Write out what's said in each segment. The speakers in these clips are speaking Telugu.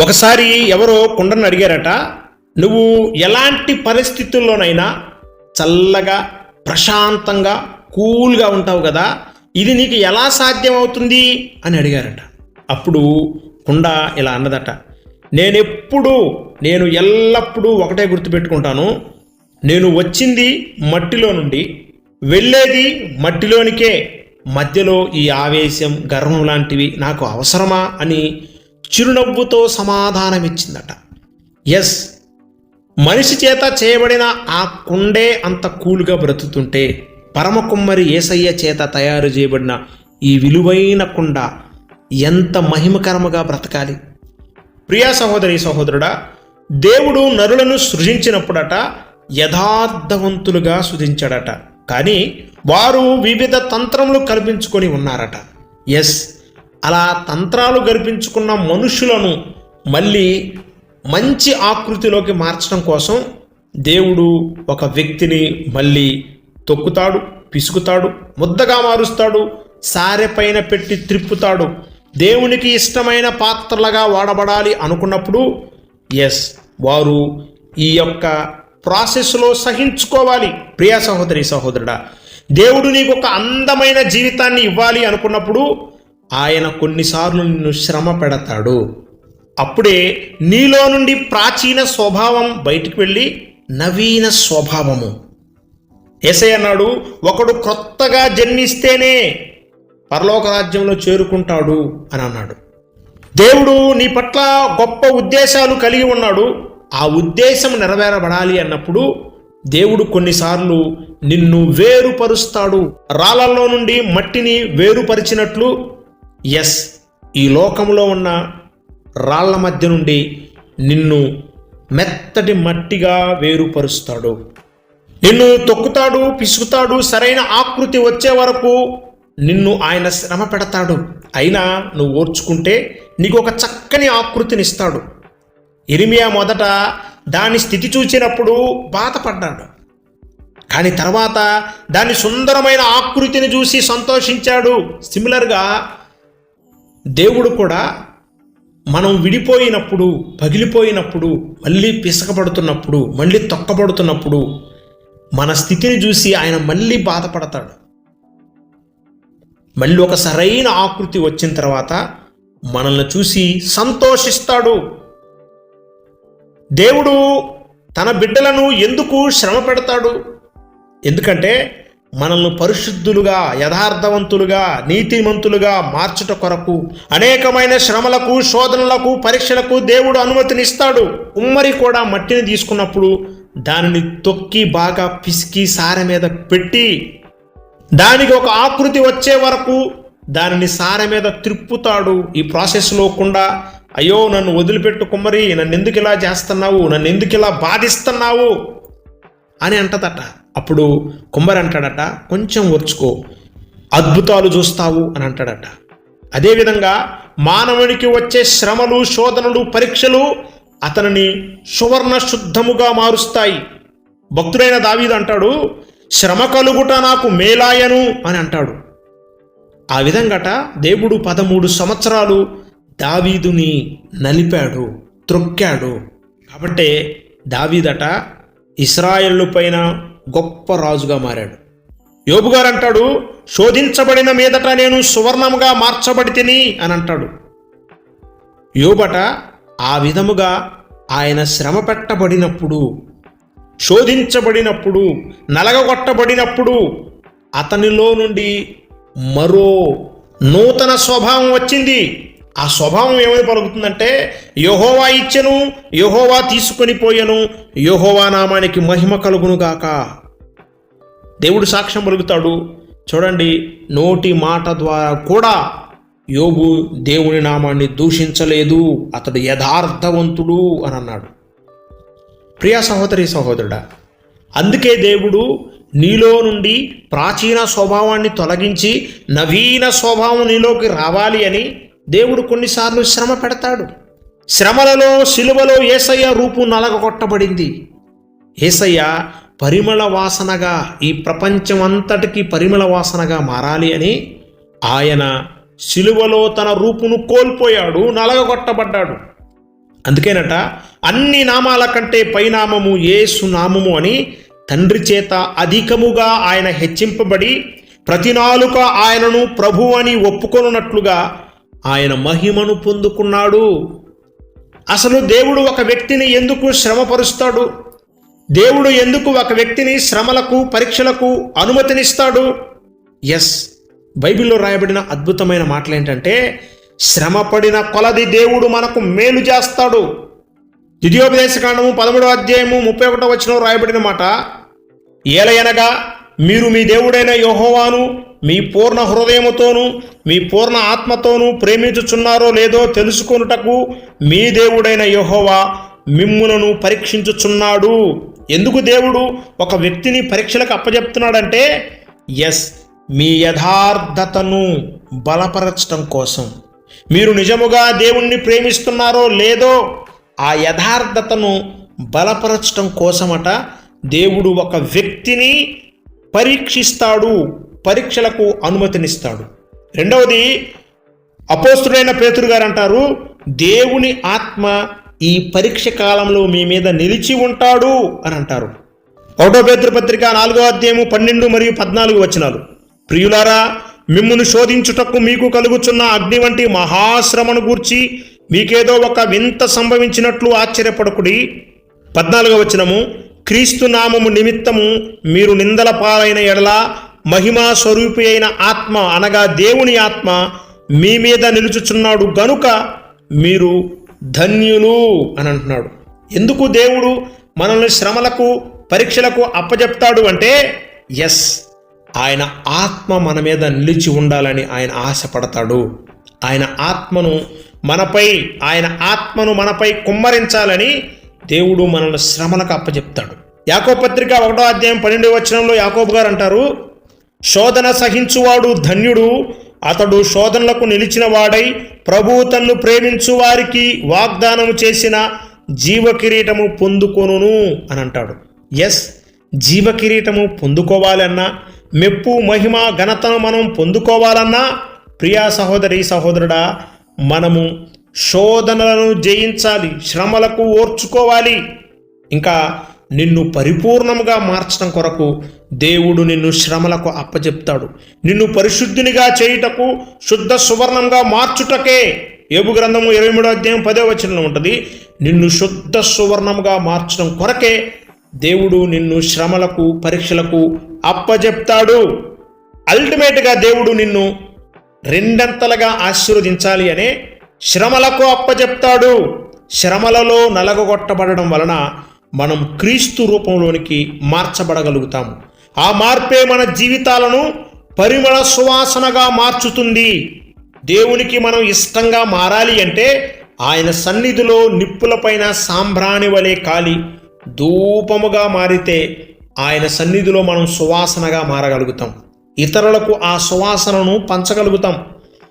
ఒకసారి ఎవరో కుండను అడిగారట నువ్వు ఎలాంటి పరిస్థితుల్లోనైనా చల్లగా ప్రశాంతంగా కూల్గా ఉంటావు కదా ఇది నీకు ఎలా సాధ్యం అవుతుంది అని అడిగారట. అప్పుడు కుండ ఇలా అన్నదట నేనెప్పుడు నేను ఎల్లప్పుడూ ఒకటే గుర్తుపెట్టుకుంటాను. నేను వచ్చింది మట్టిలో నుండి వెళ్ళేది మట్టిలోనికే. మధ్యలో ఈ ఆవేశం గర్వం లాంటివి నాకు అవసరమా? అని చిరునవ్వుతో సమాధానమిచ్చిందట. ఎస్ మనిషి చేత చేయబడిన ఆ కుండే అంత కూలుగా బ్రతుకుతుంటే పరమకుమ్మరి ఏసయ్య చేత తయారు చేయబడిన ఈ విలువైన కుండ ఎంత మహిమకరముగా బ్రతకాలి? ప్రియా సహోదరి సహోదరుడా దేవుడు నరులను సృజించినప్పుడట యథార్థవంతులుగా సృజించాడట కానీ వారు వివిధ తంత్రములు కల్పించుకొని ఉన్నారట. ఎస్ అలా తంత్రాలు గర్పించుకున్న మనుషులను మళ్ళీ మంచి ఆకృతిలోకి మార్చడం కోసం దేవుడు ఒక వ్యక్తిని మళ్ళీ తొక్కుతాడు పిసుకుతాడు ముద్దగా మారుస్తాడు సారె పైన పెట్టి త్రిప్పుతాడు. దేవునికి ఇష్టమైన పాత్రలుగా వాడబడాలి అనుకున్నప్పుడు ఎస్ వారు ఈ యొక్క ప్రాసెస్లో సహించుకోవాలి. ప్రియా సహోదరి సహోదరుడా దేవుడు నీకు ఒక అందమైన జీవితాన్ని ఇవ్వాలి అనుకున్నప్పుడు ఆయన కొన్నిసార్లు నిన్ను శ్రమ పెడతాడు. అప్పుడే నీలో నుండి ప్రాచీన స్వభావం బయటికి వెళ్ళి నవీన స్వభావము. ఎసై అన్నాడు ఒకడు క్రొత్తగా జన్మిస్తేనే పరలోక రాజ్యంలో చేరుకుంటాడు అని అన్నాడు. దేవుడు నీ పట్ల గొప్ప ఉద్దేశాలు కలిగి ఉన్నాడు. ఆ ఉద్దేశం నెరవేరబడాలి అన్నప్పుడు దేవుడు కొన్నిసార్లు నిన్ను వేరుపరుస్తాడు. రాళ్ళల్లో నుండి మట్టిని వేరుపరిచినట్లు ఎస్ ఈ లోకంలో ఉన్న రాళ్ళ మధ్య నుండి నిన్ను మెత్తటి మట్టిగా వేరుపరుస్తాడు. నిన్ను తొక్కుతాడు పిసుకుతాడు సరైన ఆకృతి వచ్చే వరకు నిన్ను ఆయన శ్రమ పెడతాడు. అయినా నువ్వు ఓర్చుకుంటే నీకు ఒక చక్కని ఆకృతినిస్తాడు. ఇరిమియా మొదట దాని స్థితి చూసినప్పుడు బాధపడ్డాడు. కానీ తర్వాత దాని సుందరమైన ఆకృతిని చూసి సంతోషించాడు. సిమిలర్గా దేవుడు కూడా మనం విడిపోయినప్పుడు పగిలిపోయినప్పుడు మళ్ళీ పిసకబడుతున్నప్పుడు మళ్ళీ తొక్కబడుతున్నప్పుడు మన స్థితిని చూసి ఆయన మళ్ళీ బాధపడతాడు. మళ్ళీ ఒక సరైన ఆకృతి వచ్చిన తర్వాత మనల్ని చూసి సంతోషిస్తాడు. దేవుడు తన బిడ్డలను ఎందుకు శ్రమ పెడతాడు? ఎందుకంటే మనల్ని పరిశుద్ధులుగా యథార్థవంతులుగా నీతిమంతులుగా మార్చుట కొరకు అనేకమైన శ్రమలకు శోధనలకు పరీక్షలకు దేవుడు అనుమతినిస్తాడు. ఉమ్మరి కూడా మట్టిని తీసుకున్నప్పుడు దానిని తొక్కి బాగా పిసికి సార మీద పెట్టి దానికి ఒక ఆకృతి వచ్చే వరకు దానిని సార మీద త్రిప్పుతాడు. ఈ ప్రాసెస్లో కూడా అయ్యో నన్ను వదిలిపెట్టు కుమ్మరి నన్ను ఎందుకు ఇలా చేస్తున్నావు నన్ను ఎందుకు ఇలా బాధిస్తున్నావు అని అంటదట. అప్పుడు కుంభర్ అంటాడట కొంచెం ఓర్చుకో అద్భుతాలు చూస్తావు అని అంటాడట. అదేవిధంగా మానవునికి వచ్చే శ్రమలు శోధనలు పరీక్షలు అతనిని సువర్ణ శుద్ధముగా మారుస్తాయి. భక్తుడైన దావీదు అంటాడు శ్రమ కలుగుట నాకు మేలాయను అని అంటాడు. ఆ విధంగాట దేవుడు పదమూడు సంవత్సరాలు దావీదుని నలిపాడు త్రొక్కాడు. కాబట్టే దావీదట ఇస్రాయేళ్ళు పైన గొప్ప రాజుగా మారాడు. యోబు గారు అంటాడు శోధించబడిన మీదట నేను సువర్ణముగా మార్చబడి తిని అని అంటాడు. యోబట ఆ విధముగా ఆయన శ్రమ పెట్టబడినప్పుడు శోధించబడినప్పుడు నలగగొట్టబడినప్పుడు అతనిలో నుండి మరో నూతన స్వభావం వచ్చింది. ఆ స్వభావం ఏమని పలుకుతుందంటే యహోవా ఇచ్చెను యహోవా తీసుకొని పోయెను యహోవా నామానికి మహిమ కలుగునుగాక దేవుడు సాక్ష్యం పలుకుతాడు. చూడండి నోటి మాట ద్వారా కూడా యోగు దేవుని నామాన్ని దూషించలేదు. అతడు యథార్థవంతుడు అని అన్నాడు. ప్రియా సహోదరి సహోదరుడా అందుకే దేవుడు నీలో నుండి ప్రాచీన స్వభావాన్ని తొలగించి నవీన స్వభావం నీలోకి రావాలి అని దేవుడు కొన్నిసార్లు శ్రమ పెడతాడు. శ్రమలలో శిలువలో ఏసయ్య రూపు నలగొట్టబడింది ఏసయ్య పరిమళ వాసనగా ఈ ప్రపంచం అంతటికి పరిమళ వాసనగా మారాలి అని ఆయన శిలువలో తన రూపును కోల్పోయాడు నలగొట్టబడ్డాడు అందుకేనట అన్ని నామాల కంటే పైనామము యేసు నామము అని తండ్రి చేత అధికముగా ఆయన హెచ్చింపబడి ప్రతి నాలుక ఆయనను ప్రభు అని ఒప్పుకొనున్నట్లుగా ఆయన మహిమను పొందుకున్నాడు. అసలు దేవుడు ఒక వ్యక్తిని ఎందుకు శ్రమపరుస్తాడు? దేవుడు ఎందుకు ఒక వ్యక్తిని శ్రమలకు పరీక్షలకు అనుమతినిస్తాడు? ఎస్ బైబిల్లో రాయబడిన అద్భుతమైన మాటలు ఏంటంటే శ్రమపడిన కొలది దేవుడు మనకు మేలు చేస్తాడు. ద్వితీయోపదేశకాండము పదమూడో అధ్యాయము ముప్పై ఒకటో వచ్చిన రాయబడిన మాట ఏలయనగా మీరు మీ దేవుడైన యోహోవాను మీ పూర్ణ హృదయముతోనూ మీ పూర్ణ ఆత్మతోనూ ప్రేమించుచున్నారో లేదో తెలుసుకొనుటకు మీ దేవుడైన యహోవా మిమ్ములను పరీక్షించుచున్నాడు. ఎందుకు దేవుడు ఒక వ్యక్తిని పరీక్షలకు అప్పజెప్తున్నాడంటే ఎస్ మీ యథార్థతను బలపరచటం కోసం. మీరు నిజముగా దేవుణ్ణి ప్రేమిస్తున్నారో లేదో ఆ యథార్థతను బలపరచటం కోసమట దేవుడు ఒక వ్యక్తిని పరీక్షిస్తాడు. పరీక్షలకు అనుమతినిస్తాడు. రెండవది అపోస్తుడైన పేతురు గారు అంటారు దేవుని ఆత్మ ఈ పరీక్ష కాలంలో మీ మీద నిలిచి ఉంటాడు అని అంటారు. ఒకటో పేతురు పత్రిక నాలుగో అధ్యాయము పన్నెండు మరియు పద్నాలుగు వచనాలు. ప్రియులారా మిమ్మును శోధించుటకు మీకు కలుగుచున్న అగ్ని వంటి మహాశ్రమను గూర్చి మీకేదో ఒక వింత సంభవించినట్లు ఆశ్చర్యపడకుడి. పద్నాలుగో వచనము క్రీస్తు నామము నిమిత్తము మీరు నిందల పాలైన ఎడల మహిమా స్వరూపి అయిన ఆత్మ అనగా దేవుని ఆత్మ మీ మీద నిలుచుచున్నాడు గనుక మీరు ధన్యులు అని అంటున్నాడు. ఎందుకు దేవుడు మనల్ని శ్రమలకు పరీక్షలకు అప్పజెప్తాడు అంటే ఎస్ ఆయన ఆత్మ మన మీద నిలిచి ఉండాలని ఆయన ఆశపడతాడు. ఆయన ఆత్మను మనపై ఆయన ఆత్మను మనపై కుమ్మరించాలని దేవుడు మనల్ని శ్రమలకు అప్పచెప్తాడు యాకో పత్రిక ఒకటో అధ్యాయం పన్నెండు వచనంలో యాకోబు గారు అంటారు శోధన సహించువాడు ధన్యుడు. అతడు శోధనలకు నిలిచిన వాడై ప్రభువు తన్ను ప్రేమించు వారికి వాగ్దానము చేసిన జీవకిరీటము పొందుకొనును అని అంటాడు. ఎస్ జీవకిరీటము పొందుకోవాలన్నా మెప్పు మహిమ ఘనతను మనం పొందుకోవాలన్నా ప్రియా సహోదరి సహోదరుడా మనము శోధనలను జయించాలి శ్రమలకు ఓర్చుకోవాలి. ఇంకా నిన్ను పరిపూర్ణముగా మార్చడం కొరకు దేవుడు నిన్ను శ్రమలకు అప్పచెప్తాడు నిన్ను పరిశుద్ధినిగా చేయుటకు శుద్ధ సువర్ణంగా మార్చుటకే. ఏబు గ్రంథము ఇరవై మూడో అధ్యాయం పదే వచనంలో ఉంటుంది నిన్ను శుద్ధ సువర్ణముగా మార్చడం కొరకే దేవుడు నిన్ను శ్రమలకు పరీక్షలకు అప్పజెప్తాడు. అల్టిమేట్గా దేవుడు నిన్ను రెండంతలుగా ఆశీర్వదించాలి అనే శ్రమలకు అప్పజెప్తాడు. శ్రమలలో నలగొట్టబడడం వలన మనం క్రీస్తు రూపంలోనికి మార్చబడగలుగుతాము. ఆ మార్పే మన జీవితాలను పరిమళ సువాసనగా మార్చుతుంది. దేవునికి మనం ఇష్టంగా మారాలి అంటే ఆయన సన్నిధిలో నిప్పులపైన సాంబ్రాణి వలె కాలి ధూపముగా మారితే ఆయన సన్నిధిలో మనం సువాసనగా మారగలుగుతాం. ఇతరులకు ఆ సువాసనను పంచగలుగుతాం.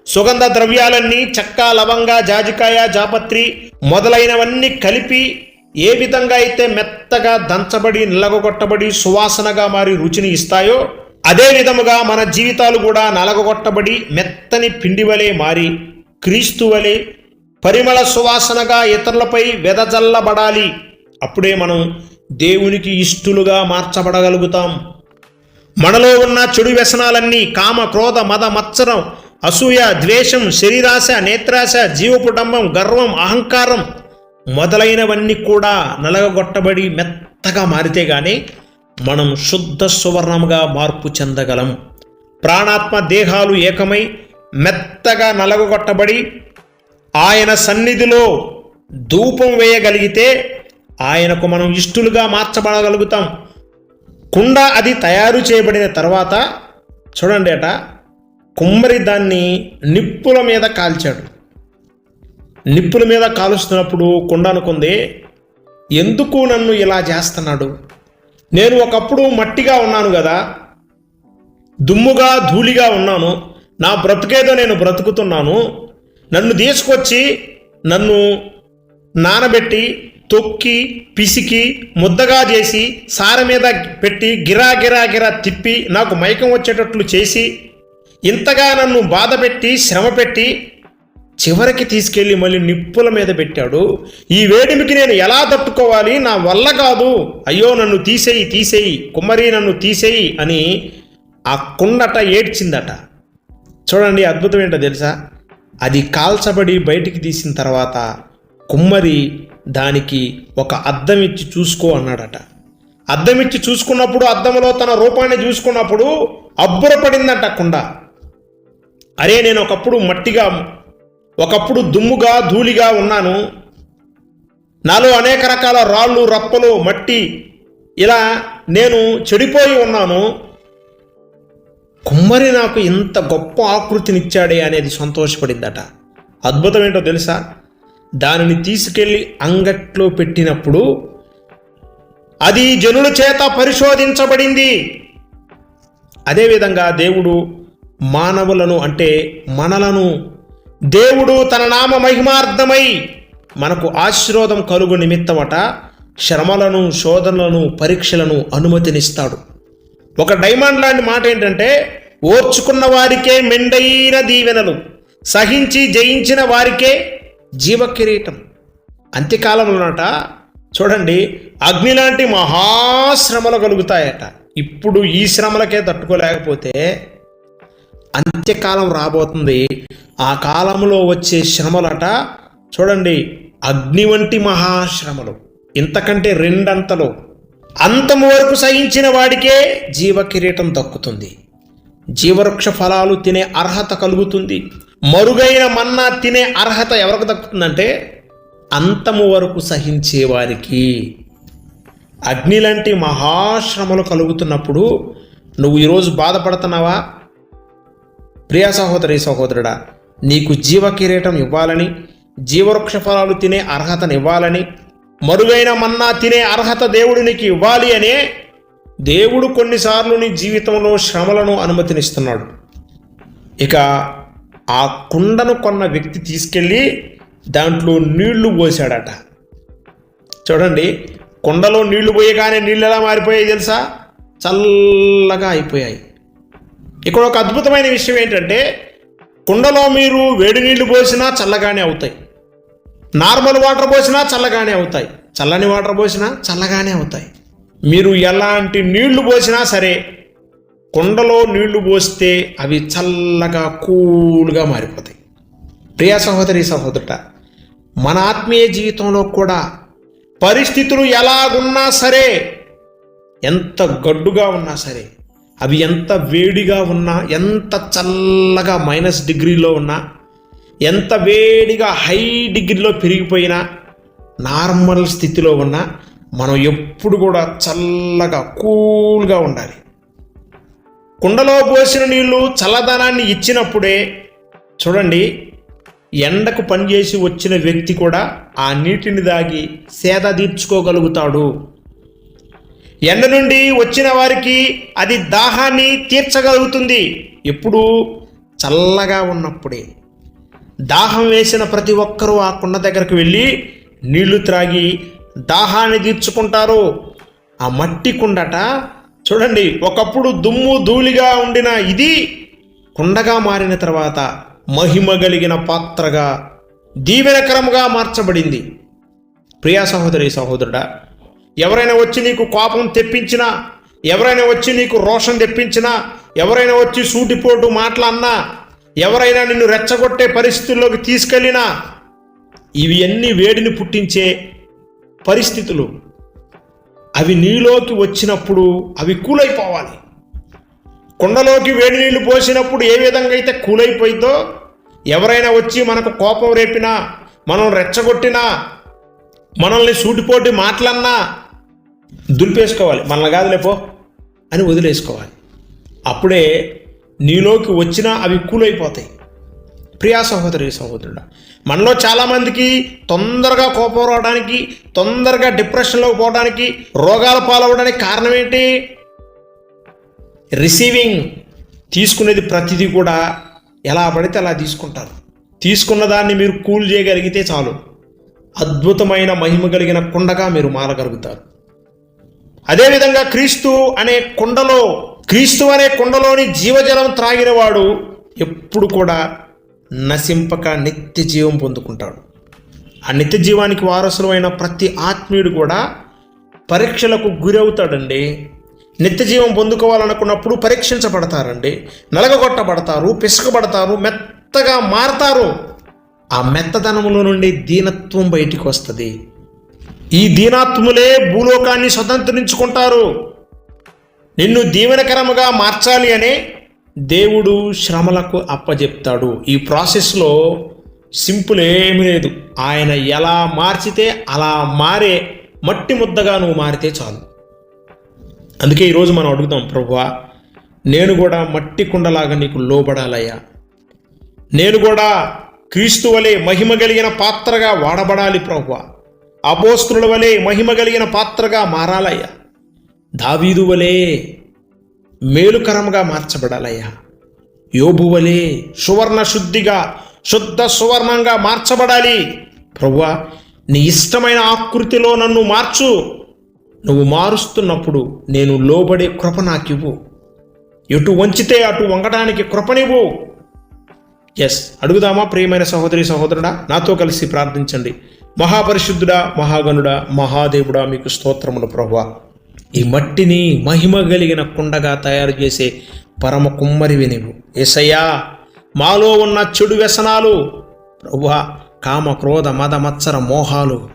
సుగంధ ద్రవ్యాలన్నీ చెక్క లవంగ జాజికాయ జాపత్రి మొదలైనవన్నీ కలిపి ఏ విధంగా అయితే మెత్తగా దంచబడి నలగొట్టబడి సువాసనగా మారి రుచిని ఇస్తాయో అదే విధముగా మన జీవితాలు కూడా నలగొట్టబడి మెత్తని పిండి వలె మారి క్రీస్తు వలె పరిమళ సువాసనగా ఇతరులపై వెదజల్లబడాలి. అప్పుడే మనం దేవునికి ఇష్టలుగా మార్చబడగలుగుతాం. మనలో ఉన్న చెడు వ్యసనాలన్నీ కామ క్రోధ మద మత్సరం అసూయ ద్వేషం శరీరాశ నేత్రాశ జీవకుటుంబం గర్వం అహంకారం మొదలైనవన్నీ కూడా నలగొట్టబడి మెత్తగా మారితే గాని మనం శుద్ధ సువర్ణముగా మార్పు చెందగలం. ప్రాణాత్మ దేహాలు ఏకమై మెత్తగా నలగగొట్టబడి ఆయన సన్నిధిలో ధూపం వేయగలిగితే ఆయనకు మనం ఇష్టలుగా మార్చబడగలుగుతాం. కుండ అది తయారు చేయబడిన తర్వాత చూడండి అట కుమ్మరి దాన్ని నిప్పుల మీద కాల్చాడు. నిప్పుల మీద కాలుస్తున్నప్పుడు కుండ అనుకుంది ఎందుకు నన్ను ఇలా చేస్తున్నాడు? నేను ఒకప్పుడు మట్టిగా ఉన్నాను కదా దుమ్ముగా ధూళిగా ఉన్నాను. నా బ్రతుకేదో నేను బ్రతుకుతున్నాను. నన్ను తీసుకొచ్చి నన్ను నానబెట్టి తొక్కి పిసికి ముద్దగా చేసి సార మీద పెట్టి గిరా గిరా గిరా తిప్పి నాకు మైకం వచ్చేటట్లు చేసి ఇంతగా నన్ను బాధ పెట్టి శ్రమ పెట్టి చివరికి తీసుకెళ్ళి మళ్ళీ నిప్పుల మీద పెట్టాడు. ఈ వేడిమికి నేను ఎలా తట్టుకోవాలి? నా వల్ల కాదు. అయ్యో నన్ను తీసేయి తీసేయి. కుమ్మరి నన్ను తీసేయి అని ఆ కుండట ఏడ్చిందట. చూడండి అద్భుతం ఏంటో తెలుసా? అది కాల్చబడి బయటికి తీసిన తర్వాత కుమ్మరి దానికి ఒక అద్దం ఇచ్చి చూసుకో అన్నాడట. అద్దం ఇచ్చి చూసుకున్నప్పుడు అద్దంలో తన రూపాన్ని చూసుకున్నప్పుడు అబ్బురపడిందట కుండ. అరే నేను ఒకప్పుడు మట్టిగా ఒకప్పుడు దుమ్ముగా ధూళిగా ఉన్నాను. నాలో అనేక రకాల రాళ్ళు రప్పలు మట్టి ఇలా నేను చెడిపోయి ఉన్నాను. కుమ్మరి నాకు ఇంత గొప్ప ఆకృతినిచ్చాడే అనేది సంతోషపడిందట. అద్భుతం ఏంటో తెలుసా? దానిని తీసుకెళ్ళి అంగట్లో పెట్టినప్పుడు అది జనుల చేత పరిశోధించబడింది. అదేవిధంగా దేవుడు మానవులను అంటే మనలను దేవుడు తన నామ మహిమార్థమై మనకు ఆశీర్వాదం కలుగు నిమిత్తమట శ్రమలను శోధనలను పరీక్షలను అనుమతినిస్తాడు. ఒక డైమండ్ లాంటి మాట ఏంటంటే ఓర్చుకున్న వారికే మెండైన దీవెనలు సహించి జయించిన వారికే జీవకిరీటం. అంత్యకాలంలోనట చూడండి అగ్ని లాంటి మహాశ్రమలు కలుగుతాయట. ఇప్పుడు ఈ శ్రమలకే తట్టుకోలేకపోతే అంత్యకాలం రాబోతుంది. ఆ కాలంలో వచ్చే శ్రమలట చూడండి అగ్ని వంటి మహాశ్రమలు. ఇంతకంటే రెండంతలు. అంతము వరకు సహించిన వాడికే జీవ కిరీటం దక్కుతుంది. జీవవృక్ష ఫలాలు తినే అర్హత కలుగుతుంది. మరుగైన మన్నా తినే అర్హత ఎవరికి దక్కుతుందంటే అంతము వరకు సహించే వారికి. అగ్ని లాంటి మహాశ్రమలు కలుగుతున్నప్పుడు నువ్వు ఈరోజు బాధపడుతున్నావా? ప్రియా సహోదరి సహోదరుడా నీకు జీవ కిరీటం ఇవ్వాలని జీవవృక్ష ఫలాలు తినే అర్హతనివ్వాలని మరుగైన మన్నా తినే అర్హత దేవుడు నీకు ఇవ్వాలి అనే దేవుడు కొన్నిసార్లు నీ జీవితంలో శ్రమలను అనుమతినిస్తున్నాడు. ఇక ఆ కుండను కొన్న వ్యక్తి తీసుకెళ్ళి దాంట్లో నీళ్ళు పోసాడట. చూడండి కుండలో నీళ్ళు పోయగానే నీళ్ళు ఎలా మారిపోయాయి తెలుసా? చల్లగా అయిపోయాయి. ఇక్కడ ఒక అద్భుతమైన విషయం ఏంటంటే కుండలో మీరు వేడి నీళ్ళు పోసినా చల్లగానే అవుతాయి. నార్మల్ వాటర్ పోసినా చల్లగానే అవుతాయి. చల్లని వాటర్ పోసినా చల్లగానే అవుతాయి. మీరు ఎలాంటి నీళ్ళు పోసినా సరే కుండలో నీళ్ళు పోస్తే అవి చల్లగా కూల్గా మారిపోతాయి. ప్రియ సహోదరి సహోదరుట మన ఆత్మీయ జీవితంలో కూడా పరిస్థితులు ఎలాగున్నా సరే ఎంత గడ్డుగా ఉన్నా సరే అవి ఎంత వేడిగా ఉన్నా ఎంత చల్లగా మైనస్ డిగ్రీలో ఉన్నా ఎంత వేడిగా హై డిగ్రీలో పెరిగిపోయినా నార్మల్ స్థితిలో ఉన్నా మనం ఎప్పుడు కూడా చల్లగా కూల్గా ఉండాలి. కుండలో పోసిన నీళ్ళు చల్లదనాన్ని ఇచ్చినప్పుడే చూడండి ఎండకు పనిచేసి వచ్చిన వ్యక్తి కూడా ఆ నీటిని దాగి సేద తీర్చుకోగలుగుతాడు. ఎండ నుండి వచ్చిన వారికి అది దాహాన్ని తీర్చగలుగుతుంది. ఎప్పుడు చల్లగా ఉన్నప్పుడే. దాహం వేసిన ప్రతి ఒక్కరూ ఆ కుండ దగ్గరకు వెళ్ళి నీళ్ళు త్రాగి దాహాన్ని తీర్చుకుంటారు. ఆ మట్టి కుండట చూడండి ఒకప్పుడు దుమ్ము ధూళిగా ఉండిన ఇది కుండగా మారిన తర్వాత మహిమ కలిగిన పాత్రగా దీవెనకరముగా మార్చబడింది. ప్రియా సహోదరి సహోదరుడా ఎవరైనా వచ్చి నీకు కోపం తెప్పించినా ఎవరైనా వచ్చి నీకు రోషం తెప్పించినా ఎవరైనా వచ్చి సూటిపోటు మాటలన్నా ఎవరైనా నిన్ను రెచ్చగొట్టే పరిస్థితుల్లోకి తీసుకెళ్ళినా ఇవి అన్ని వేడిని పుట్టించే పరిస్థితులు. అవి నీలోకి వచ్చినప్పుడు అవి కూలైపోవాలి. కుండలోకి వేడి నీళ్ళు పోసినప్పుడు ఏ విధంగా అయితే కూలైపోయిందో ఎవరైనా వచ్చి మనకు కోపం రేపినా మనం రెచ్చగొట్టినా మనల్ని సూటిపోటి మాటలన్నా దులిపేసుకోవాలి. మనల్ని కాదు లేపో అని వదిలేసుకోవాలి. అప్పుడే నీలోకి వచ్చినా అవి కూలైపోతాయి. ప్రియా సహోదరి సహోదరుడు మనలో చాలామందికి తొందరగా కోపం రావడానికి తొందరగా డిప్రెషన్లోకి పోవడానికి రోగాల పాలవడానికి కారణం ఏంటి రిసీవింగ్ తీసుకునేది ప్రతిదీ కూడా ఎలా పడితే అలా తీసుకుంటారు. తీసుకున్న దాన్ని మీరు కూల్ చేయగలిగితే చాలు. అద్భుతమైన మహిమ కలిగిన కుండగా మీరు మారగలుగుతారు. అదేవిధంగా క్రీస్తు అనే కుండలో క్రీస్తు అనే కుండలోని జీవజలం త్రాగినవాడు ఎప్పుడు కూడా నశింపక నిత్య జీవం పొందుకుంటాడు. ఆ నిత్య జీవానికి వారసులమైన ప్రతి ఆత్మీయుడు కూడా పరీక్షలకు గురవుతాడండి. నిత్య జీవం పొందుకోవాలనుకున్నప్పుడు పరీక్షించబడతారండి. నలగగొట్టబడతారు పిసుకబడతారు మెత్తగా మారతారు. ఆ మెత్తదనములో నుండి దీనత్వం బయటికి వస్తుంది. ఈ దీనాత్ములే భూలోకాన్ని స్వతంత్రించుకుంటారు. నిన్ను దీవెనకరముగా మార్చాలి అనే దేవుడు శ్రమలకు అప్పజెప్తాడు. ఈ ప్రాసెస్లో సింపుల్ ఏమీ లేదు. ఆయన ఎలా మార్చితే అలా మారే మట్టి ముద్దగా నువ్వు మారితే చాలు. అందుకే ఈరోజు మనం అడుగుతాం ప్రభువా నేను కూడా మట్టి కుండలాగా నీకు లోబడాలయ్యా. నేను కూడా క్రీస్తు వలె మహిమ కలిగిన పాత్రగా వాడబడాలి ప్రభువా అపోస్తుల వలె మహిమ కలిగిన పాత్రగా మారాలయ్యా. దావీదు వలె మేలుకరంగా మార్చబడాలయ్యా. యోబు వలె సువర్ణ శుద్ధిగా శుద్ధ సువర్ణంగా మార్చబడాలి. ప్రవ్వా నీ ఇష్టమైన ఆకృతిలో నన్ను మార్చు. నువ్వు మారుస్తున్నప్పుడు నేను లోబడే కృప నాకివ్వు. ఎటు వంచితే అటు వంగడానికి కృపనివ్వు. ఎస్ అడుగుదామా ప్రియమైన సహోదరి సహోదరుడా? నాతో కలిసి ప్రార్థించండి. మహాపరిశుద్ధుడా మహాగణుడా మహాదేవుడా మీకు స్తోత్రములు ప్రభు ఈ మట్టిని మహిమ కలిగిన కుండగా తయారు చేసే పరమ కుమ్మరివి నీవు. ఏసయ్యా మాలో ఉన్న చెడు వ్యసనాలు ప్రభువా కామ క్రోధ మద మత్సర మోహాలు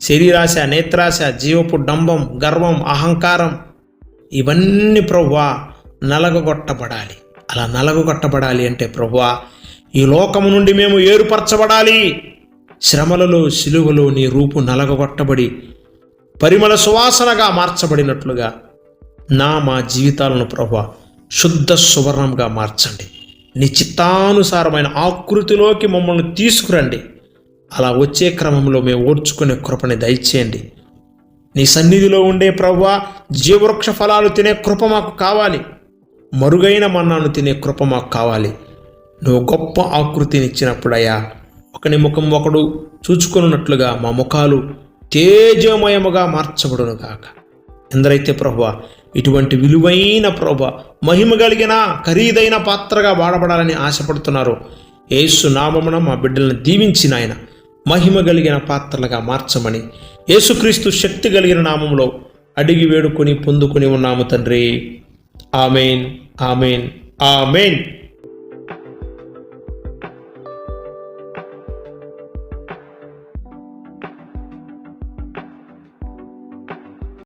శరీరాశ నేత్రాశ జీవపు డంబం గర్వం అహంకారం ఇవన్నీ ప్రవ్వా నలగగొట్టబడాలి అలా నలగగొట్టబడాలి అంటే ప్రవ్వా ఈ లోకము నుండి మేము ఏర్పరచబడాలి. శ్రమలలో సిలువలో నీ రూపు నలగగొట్టబడి పరిమళ సువాసనగా మార్చబడినట్లుగా నా మా జీవితాలను ప్రభు శుద్ధ సువర్ణంగా మార్చండి. నీ చిత్తానుసారమైన ఆకృతిలోకి మమ్మల్ని తీసుకురండి. అలా వచ్చే క్రమంలో మేము ఓర్చుకునే కృపని దయచేయండి. నీ సన్నిధిలో ఉండే ప్రవ్వా జీవవృక్ష ఫలాలు తినే కృప మాకు కావాలి. మరుగైన మన్నాను తినే కృప మాకు కావాలి. నువ్వు గొప్ప ఆకృతినిచ్చినప్పుడయ్యా ఒకని ముఖం ఒకడు చూచుకున్నట్లుగా మా ముఖాలు తేజమయముగా మార్చబడును కాక ఎందరైతే ప్రభు ఇటువంటి విలువైన ప్రభు మహిమ కలిగిన ఖరీదైన పాత్రగా వాడబడాలని ఆశపడుతున్నారో యేసు నామమున మా బిడ్డలను దీవించిన ఆయన మహిమ కలిగిన పాత్రలుగా మార్చమని యేసుక్రీస్తు శక్తి కలిగిన నామంలో అడిగి వేడుకొని పొందుకొని ఉన్నాము తండ్రి. Amen amen amen.